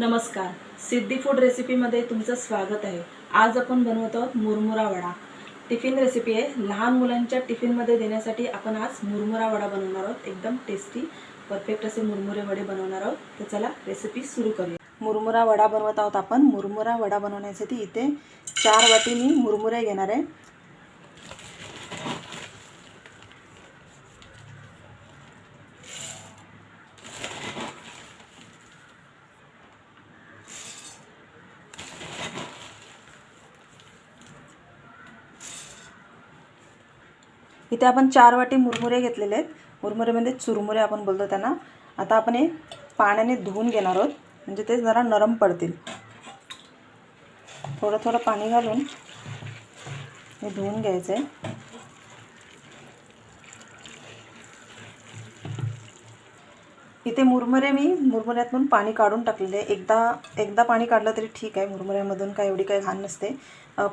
नमस्कार. सिद्धी फूड रेसिपीमध्ये तुमचं स्वागत आहे. आज आपण बनवत आहोत मुरमुरा वडा. टिफिन रेसिपी आहे. लहान मुलांच्या टिफिनमध्ये देण्यासाठी आपण आज मुरमुरा वडा बनवणार आहोत. एकदम टेस्टी परफेक्ट असे मुरमुरे वडे बनवणार आहोत. तर चला रेसिपी सुरू करूया. मुरमुरा वडा बनवत आहोत आपण. मुरमुरा वडा बनवण्यासाठी इथे चार वाटी मी मुरमुरे घेणार आहे. इथे आपण चार वाटी मुरमुरे घेतलेले आहेत. मुरमुरे म्हणजे चुरमुरे आपण बोलतो त्यांना. आता आपण हे पाण्याने धुवून घेणार आहोत. म्हणजे ते जरा नरम पडतील. थोडं थोडं पाणी घालून हे धुवून घ्यायचं आहे इथे मुरमुरे मी मुरमुऱ्यातून पाणी काढून टाकलेले आहे. एकदा एकदा पाणी काढलं तरी ठीक आहे. मुरमुऱ्यामधून काय एवढी काही घाण नसते.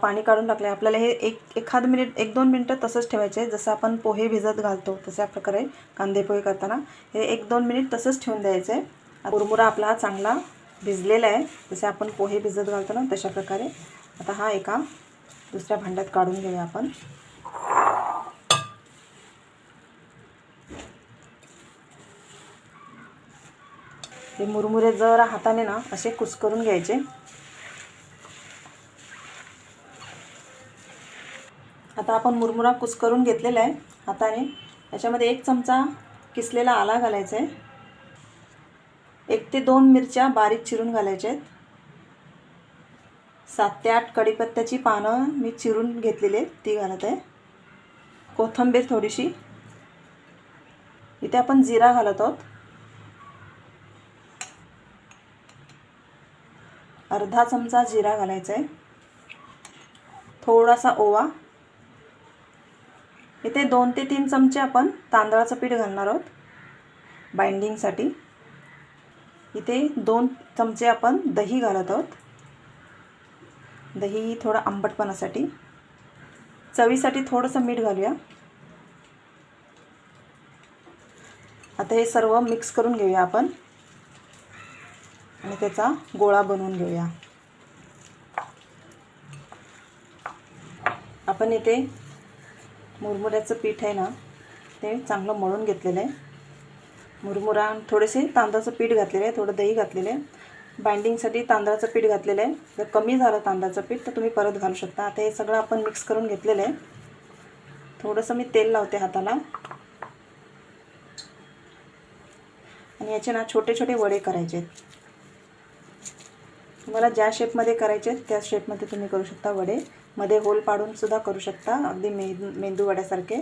पाणी काढून टाकले आपल्याला हे एक एखाद मिनिट एक दोन मिनटं तसंच ठेवायचे. आहे जसं आपण पोहे भिजत घालतो तशा प्रकारे कांदे पोहे करताना हे एक दोन मिनिट तसंच ठेवून द्यायचं. आहे मुरमुरा आपला चांगला भिजलेला आहे. जसे आपण पोहे भिजत घालतो ना तशा प्रकारे. आता हा एका दुसऱ्या भांड्यात काढून घेऊया आपण. हे मुरमुरे जरा हाताने ना असे कुस्करून घ्यायचे. आता आपण मुरमुरा कुस्करून घेतलेला आहे हाताने. याच्यामध्ये एक चमचा किसलेला आला घालायचा आहे. एक ते दोन मिरच्या बारीक चिरून घालायच्या आहेत. सात ते आठ कढीपत्त्याची पानं मी चिरून घेतलेली आहेत ती घालत आहे. कोथिंबीर थोडीशी. इथे आपण जिरा घालत आहोत. अर्धा चमचा जिरा घालायचा आहे. थोडासा ओवा. इथे दोन ते तीन चमचे आपण तांदळाचं पीठ घालणार आहोत. बाइंडिंगसाठी इथे दोन चमचे आपण दही घालत आहोत. दही थोडं आंबटपणासाठी. चवीसाठी थोडंसं मीठ घालूया. आता हे सर्व मिक्स करून घेऊया आपण. आणि त्याचा गोळा बनवून घेऊया. आपण इथे मुरमुऱ्याचं पीठ आहे ना ते चांगलं मळून घेतलेलं आहे. मुरमुरा थोडेसे तांदळाचं पीठ घातलेलं आहे थोडं दही घातलेलं आहे. बाइंडिंगसाठी तांदळाचं पीठ घातलेलं आहे. जर कमी झालं तांदळाचं पीठ तर तुम्ही परत घालू शकता. आता हे सगळं आपण मिक्स करून घेतलेलं आहे. थोडंसं मी तेल लावते हाताला. आणि याचे ना छोटे छोटे वडे करायचे आहेत. तुम्हाला ज्या शेपमध्ये करायचे आहेत त्या शेपमध्ये तुम्ही करू शकता वडे. मध्ये होल पाडूनसुद्धा करू शकता अगदी मेंदू मेंदू वड्यासारखे.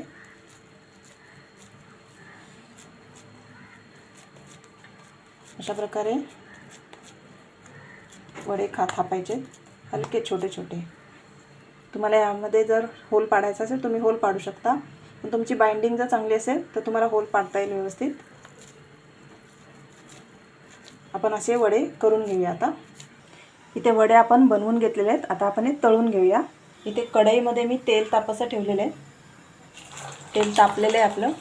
अशा प्रकारे वडे खा थापायचे हलके छोटे छोटे. तुम्हाला यामध्ये जर होल पाडायचा असेल तुम्ही होल पाडू शकता. पण तुमची बाइंडिंग जर चांगली असेल तर तुम्हाला होल पाडता येईल व्यवस्थित. आपण असे वडे करून घेऊया आता. इथे वडे आपण बनवून घेतलेले आहेत. आता आपण हे तळून घेऊया. इथे कढईमध्ये मी तेल तापसं ठेवलेलं आहे. तेल तापलेलं आहे आपलं.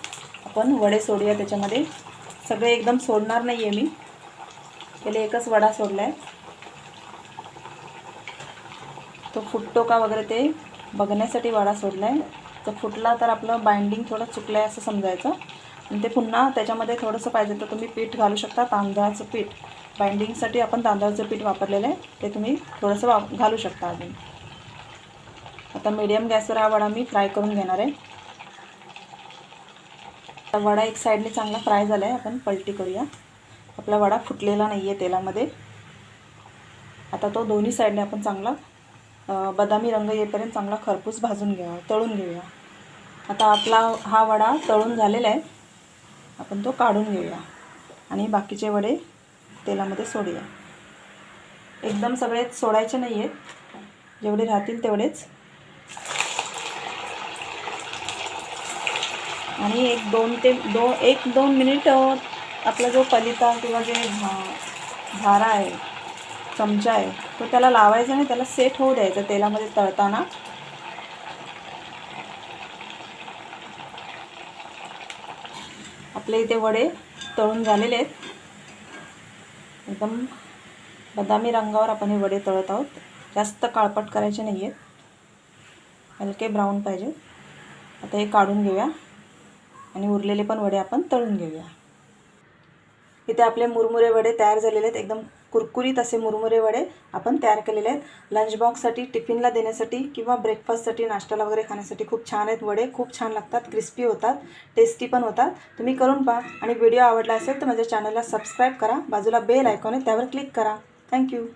आपण वडे सोडूया त्याच्यामध्ये. सगळे एकदम सोडणार नाही आहे मी. पहिले एकच वडा सोडला आहे तो फुटतो का वगैरे ते बघण्यासाठी वडा सोडला आहे तर फुटला तर आपलं बाइंडिंग थोडं चुकलं आहे असं समजायचं. आणि ते पुन्हा त्याच्यामध्ये थोडंसं पाहिजे तर तुम्ही पीठ घालू शकता. तांदळाचं पीठ. बाइंडिंगसाठी आपण तांदळाचं पीठ वापरलेलं आहे. ते तुम्ही थोडंसं वा घालू शकता अजून. आता मीडियम गॅसवर हा वडा मी फ्राय करून घेणार आहे. आता वडा एक साईडने चांगला फ्राय झाला आहे आपण पलटी करूया. आपला वडा फुटलेला नाही आहे तेलामध्ये. आता तो दोन्ही साईडने आपण चांगला बदामी रंग येईपर्यंत चांगला खरपूस भाजून घेऊया तळून घेऊया. आता आपला हा वडा तळून झालेला आहे. आपण तो काढून घेऊया. आणि बाकीचे वडे तेलामध्ये सोडूया. एकदम सगळे सोडायचे नाही आहेत जेवढे राहतील तेवढेच. आणि एक दोन ते दो एक दोन मिनिट आपला जो पलिता किंवा जे झारा आहे चमचा आहे तो त्याला लावायचा आणि त्याला सेट होऊ द्यायचा तेलामध्ये तळताना. आपले इथे वडे तळून झालेले आहेत. एकदम बदामी रंगावर आपण हे वडे तळत आहोत. जास्त काळपट करायचे नाही आहेत हलके ब्राऊन पाहिजे. आता हे काढून घेऊया. आणि उरलेले पण वडे आपण तळून घेऊया. इथे आपले मुरमुरे वडे तयार झालेले आहेत. एकदम कुरकुरीत असे मुरमुरे वडे आपण तयार केलेले आहेत. लंच बॉक्ससाठी टिफिनला देण्यासाठी किंवा ब्रेकफास्टसाठी नाश्त्याला वगैरे खाण्यासाठी खूप छान आहेत वडे. खूप छान लागतात क्रिस्पी होतात टेस्टी पण होतात. तुम्ही करून पहा. आणि व्हिडिओ आवडला असेल तर माझ्या चॅनलला सबस्क्राईब करा. बाजूला बेल आयकॉन आहे त्यावर क्लिक करा. थँक्यू